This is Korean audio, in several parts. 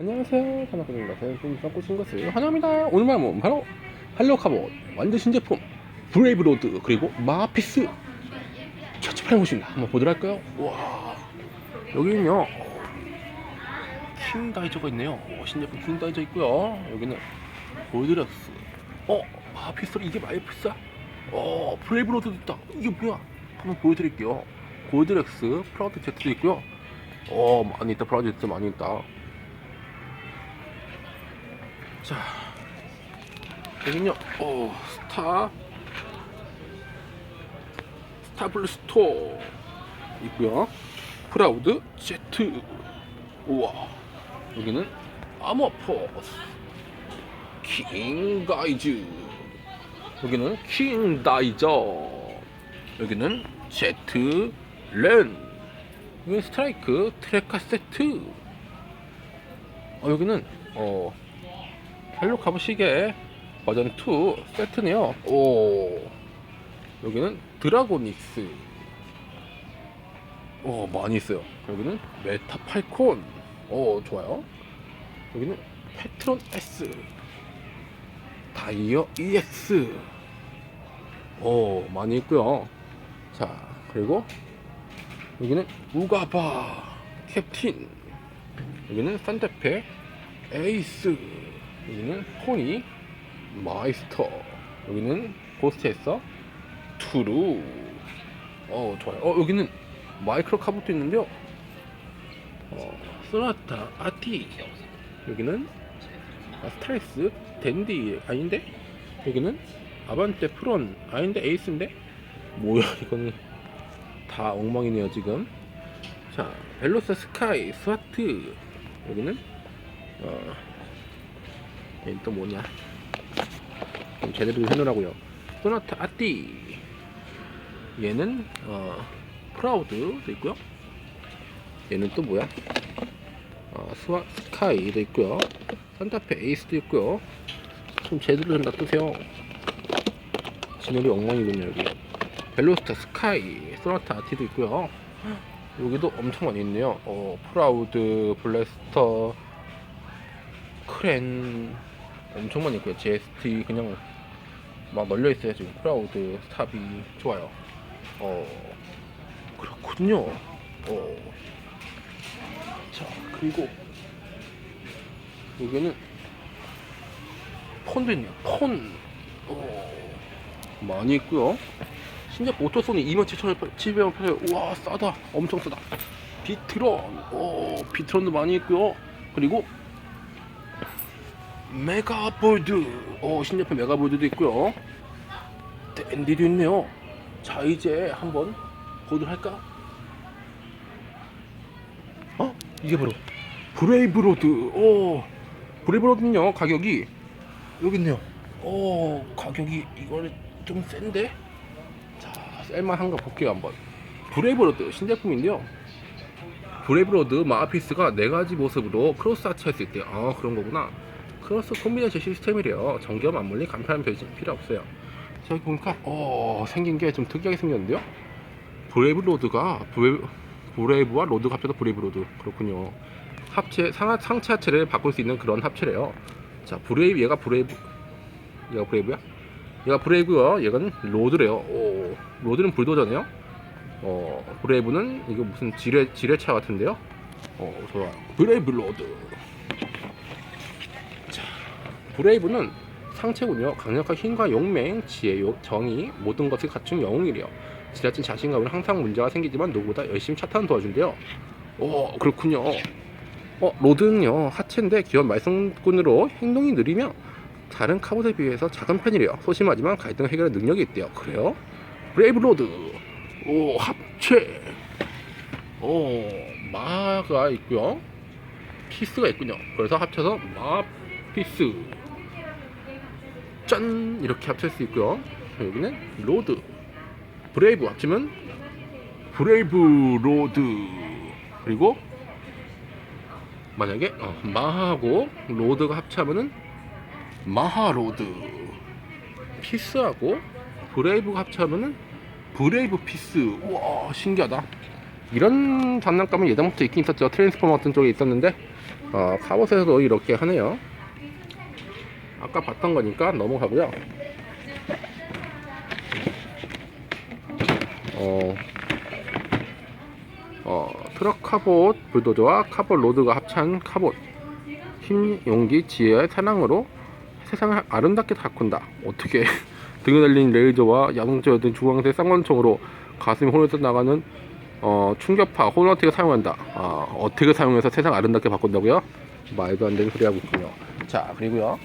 안녕하세요. 산악구입니다. 새로운 고친 것을 환영합니다. 오늘 말은 바로 할로카보 완전 신제품 브레이브 로드 그리고 마피스 첫집하는 곳입니다. 한번 보도록 할까요? 와 여기는요 킹다이저가 있네요. 오, 신제품 킹다이저 있고요. 여기는 골드렉스. 어 마피스 이게 마피스야? 어 브레이브 로드도 있다. 이게 뭐야? 한번 보여드릴게요. 골드렉스 프라우드 제트도 있고요. 어 많이 있다 프라우드 제트 많이 있다. 자, 여기는요, 어, 스타, 스타블 스토어 있고요. 프라우드 제트. 우와, 여기는 아머포스, 킹가이즈. 여기는 킹다이저. 여기는 제트 렌. 여기는 스트라이크 트레카 세트. 어, 여기는 어 헬로카브 시계 버전 2 세트네요. 오 여기는 드라고닉스. 오 많이 있어요. 여기는 메타 팔콘. 오 좋아요. 여기는 페트론 S. 다이어 EX. 오 많이 있고요. 자 그리고 여기는 우가바 캡틴. 여기는 산타페 에이스. 여기는 포니 마이스터. 여기는 고스트에서 투루. 어 좋아요. 어 여기는 마이크로 카부도 있는데요. 어 소나타 아티. 여기는 아, 스트레스 댄디 아닌데? 여기는 아반떼 프론 아닌데? 에이스인데? 뭐야 이거는 다 엉망이네요 지금. 자 벨로스 스카이 스와트. 여기는 어 얘는 또 뭐냐? 좀 제대로 해놓으라고요. 소나타 아띠. 얘는 어 프라우드도 있고요. 얘는 또 뭐야? 어 스와 스카이도 있고요. 산타페 에이스도 있고요. 좀 제대로 좀 놔두세요. 진열이 엉망이군요 여기. 벨로스타 스카이 소나타 아티도 있고요. 여기도 엄청 많이 있네요. 어 프라우드 블래스터 크랜 엄청 많이 있고요. GST 그냥 막 널려 있어요. 지금 프라우드 스탑이 좋아요. 어 그렇군요. 어. 자 그리고 여기는 폰도 있네요. 폰. 어 많이 있고요. 신작 오토소니 27,700원 팔아요. 우와 싸다. 엄청 싸다. 비트론. 어 비트론도 많이 있고요. 그리고 메가볼드. 어 신제품 메가볼드도 있고요. 댄디도 있네요. 자 이제 한번 보도록 할까? 어? 이게 바로 브레이브로드. 오 브레이브로드는요 가격이? 여기 있네요. 오 가격이 이거는 좀 센데? 자 셀만한가 볼게요 한번. 브레이브로드 신제품인데요. 브레이브로드 마피스가 네 가지 모습으로 크로스 아치했을 때아 그런 거구나 크로스 콤비네이션 시스템이래요. 정겹 맞물리 간편한 변신 필요 없어요. 저기 보니까 어 생긴 게 좀 특이하게 생겼는데요. 브레이브 로드가 브레이브, 브레이브와 로드가 합쳐서 브레이브 로드 그렇군요. 합체 상, 상체 하체를 바꿀 수 있는 그런 합체래요. 자 브레이브 얘가 브레이브 얘가 브레이브야? 얘가 브레이브요. 얘는 로드래요. 오 로드는 불도저네요. 어 브레이브는 이거 무슨 지뢰 지뢰차 같은데요. 어 좋아요. 브레이브 로드. 브레이브는 상체군요. 강력한 힘과 용맹, 지혜, 요- 정의 모든 것을 갖춘 영웅이래요. 지나친 자신감은 항상 문제가 생기지만 누구보다 열심히 차 타는 도와준대요. 오 그렇군요. 어 로드는요 하체인데 기업 말썽꾼으로 행동이 느리며 다른 카봇에 비해서 작은 편이래요. 소심하지만 갈등 해결 능력이 있대요. 그래요? 브레이브 로드. 오 합체. 오 마가 있고요. 피스가 있군요. 그래서 합쳐서 마피스. 짠! 이렇게 합칠 수 있고요. 여기는 로드, 브레이브 합치면 브레이브 로드. 그리고 만약에 어, 마하고 로드가 합치면은 마하 로드. 피스하고 브레이브가 합치면은 브레이브 피스. 우와 신기하다. 이런 장난감은 예전부터 있긴 있었죠. 트랜스포머 같은 쪽에 있었는데 어, 카봇에서도 이렇게 하네요. 아까 봤던 거니까 넘어가고요. 어, 어, 트럭 카봇 불도저와 카봇 로드가 합찬 카봇 힘, 용기, 지혜의 사랑으로 세상을 아름답게 가꾼다. 어떻게 등에 달린 레이저와 야동제어든 주황색 쌍권총으로 가슴이 혼에서 나가는 어, 충격파 호너틱을 사용한다. 아, 어떻게 사용해서 세상 아름답게 바꾼다고요? 말도 안 되는 소리 하고 있군요. 자, 그리고요.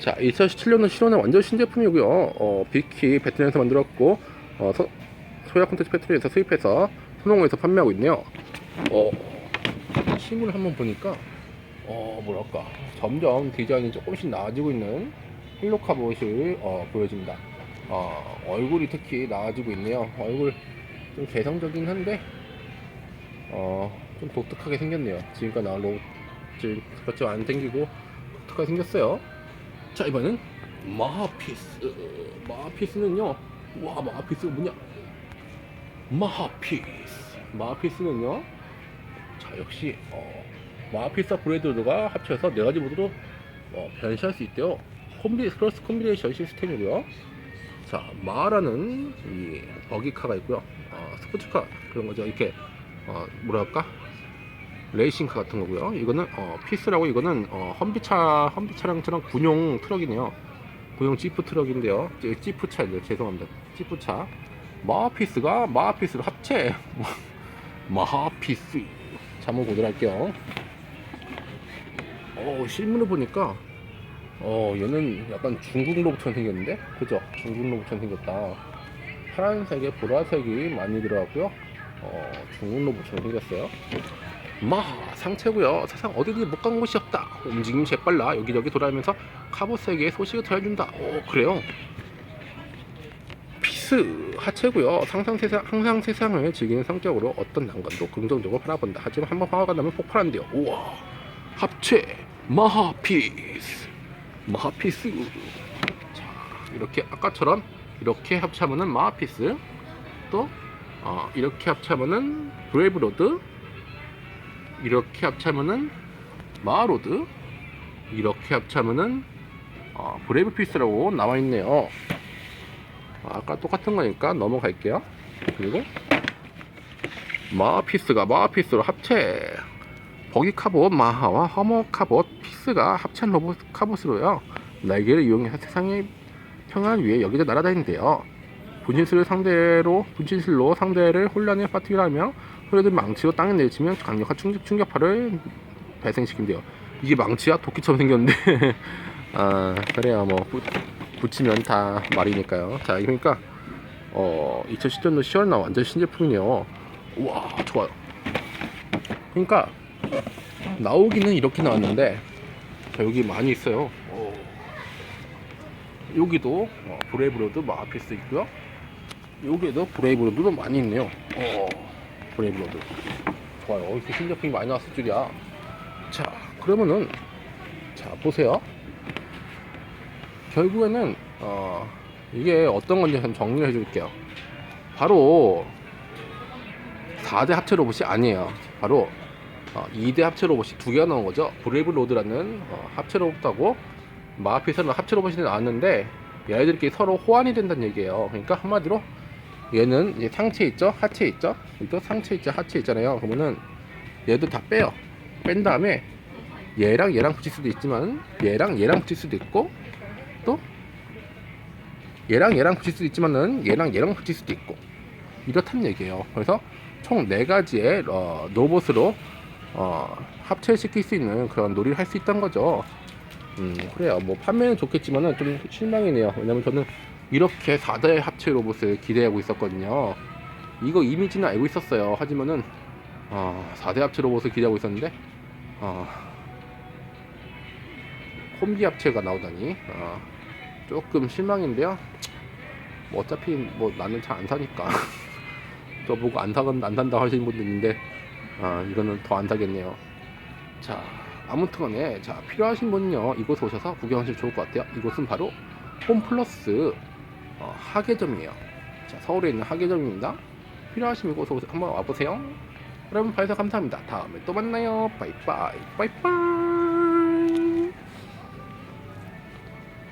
자, 2017년도 실온의 완전 신제품이고요. 어, 비키 베트남에서 만들었고 어, 소, 소야 콘텐츠 패트리에서 수입해서 소농에서 판매하고 있네요. 어, 실물을 한번 보니까 어, 뭐랄까 점점 디자인이 조금씩 나아지고 있는 힐로카 보옷이 어, 보여집니다. 어, 얼굴이 특히 나아지고 있네요. 얼굴 좀 개성적이긴 한데 어, 좀 독특하게 생겼네요. 지금까지 나온 로봇 같이 안 생기고 독특하게 생겼어요. 자 이번엔 마하피스. 마하피스는요 와 마하피스가 뭐냐? 마하피스. 마하피스는요 자 역시 어, 마하피스와 브레드가 합쳐서 네 가지 모드로 어, 변신할 수 있대요. 콤비 크로스 콤비네이션 시스템이고요. 자 마라는 이 버기카가 있고요. 어, 스포츠카 그런 거죠. 이렇게 어, 뭐라 할까 레이싱카 같은 거고요. 이거는 어, 피스라고 이거는 어, 험비차 험비 차량처럼 군용 트럭이네요. 군용 지프 트럭인데요. 지- 지프 차죠. 죄송합니다. 지프 차. 마하피스가 마하피스를 합체. 자, 한번 보도록 할게요. 어, 실물을 보니까 어, 얘는 약간 중국 로봇처럼 생겼는데? 그죠? 중국 로봇처럼 생겼다. 파란색에 보라색이 많이 들어갔고요. 어, 중국 로봇처럼 생겼어요. 마 상체고요. 세상 어디든 못 간 곳이 없다. 움직임이 재빨라 여기저기 돌아다니면서 카봇에게 소식을 전해준다. 오 그래요? 피스 하체고요. 상상 세상 항상 세상을 즐기는 성격으로 어떤 난관도 긍정적으로 바라본다. 하지만 한번 화가 나면 폭발한대요. 우와 합체 마하피스. 마하피스. 자 이렇게 아까처럼 이렇게 합체하면은 마하피스. 또 어, 이렇게 합체하면은 브레이브로드 이렇게 합치면은 마로드 이렇게 합치면은 어, 브레이브 피스라고 나와 있네요. 아까 똑같은 거니까 넘어갈게요. 그리고 마피스가 마피스로 합체 버기 카봇 마하와 허머 카봇 피스가 합체한 로봇 카봇으로요. 날개를 이용해서 세상의 평안 위에 여기저 날아다닌대요. 분신술을 상대로 분신술로 상대를 혼란에 빠뜨리려 하며 소리들 망치로 땅에 내치면 강력한 충격, 충격파를 발생시킨대요. 이게 망치야? 도끼처럼 생겼는데. 아, 그래요. 뭐, 부, 붙이면 다 말이니까요. 자, 그러니까, 어, 2010년도 10월 나 완전 신제품이네요. 우와, 좋아요. 그러니까, 나오기는 이렇게 나왔는데, 자, 여기 많이 있어요. 오. 여기도 어, 브레이브로드 마피스 있고요. 여기에도 브레이브로드도 많이 있네요. 어. 브레이브로드. 좋아요. 어, 이렇게 신제품이 많이 나왔을 줄이야. 자 그러면은 자 보세요. 결국에는 어 이게 어떤 건지 좀 정리를 해줄게요. 바로 4대 합체 로봇이 아니에요. 바로 어, 2대 합체 로봇이 두 개가 나온 거죠. 브레이브로드라는 어, 합체 로봇하고 마피스는 합체 로봇이 나왔는데 얘네들끼리 서로 호환이 된다는 얘기예요. 그러니까 한마디로 얘는 이제 상체 있죠? 하체 있죠? 또 상체 있죠? 하체 있잖아요. 그러면은 얘도 다 빼요. 뺀 다음에 얘랑 얘랑 붙일 수도 있지만 얘랑 얘랑 붙일 수도 있고 또 얘랑 얘랑 붙일 수도 있지만은 얘랑 얘랑 붙일 수도 있고 이렇다는 얘기예요. 그래서 총 네 가지의 어, 로봇으로 어, 합체시킬 수 있는 그런 놀이를 할 수 있다는 거죠. 음 그래요. 뭐 판매는 좋겠지만은 좀 실망이네요. 왜냐면 저는 이렇게 4대 합체 로봇을 기대하고 있었거든요. 이거 이미지는 알고 있었어요. 하지만은 어, 4대 합체 로봇을 기대하고 있었는데 어, 콤비 합체가 나오다니 어, 조금 실망인데요. 뭐 어차피 뭐 나는 잘 안 사니까 저 보고 안 사건 안 산다 하시는 분들 있는데 아 이거는 더 안 사겠네요. 자 아무튼간에 자 필요하신 분은요 이곳에 오셔서 구경하시면 좋을 것 같아요. 이곳은 바로 홈플러스 어, 하계점이에요. 자, 서울에 있는 하계점입니다. 필요하시면 이곳 한번 와보세요. 여러분 봐주셔서 감사합니다. 다음에 또 만나요. 바이바이 바이바이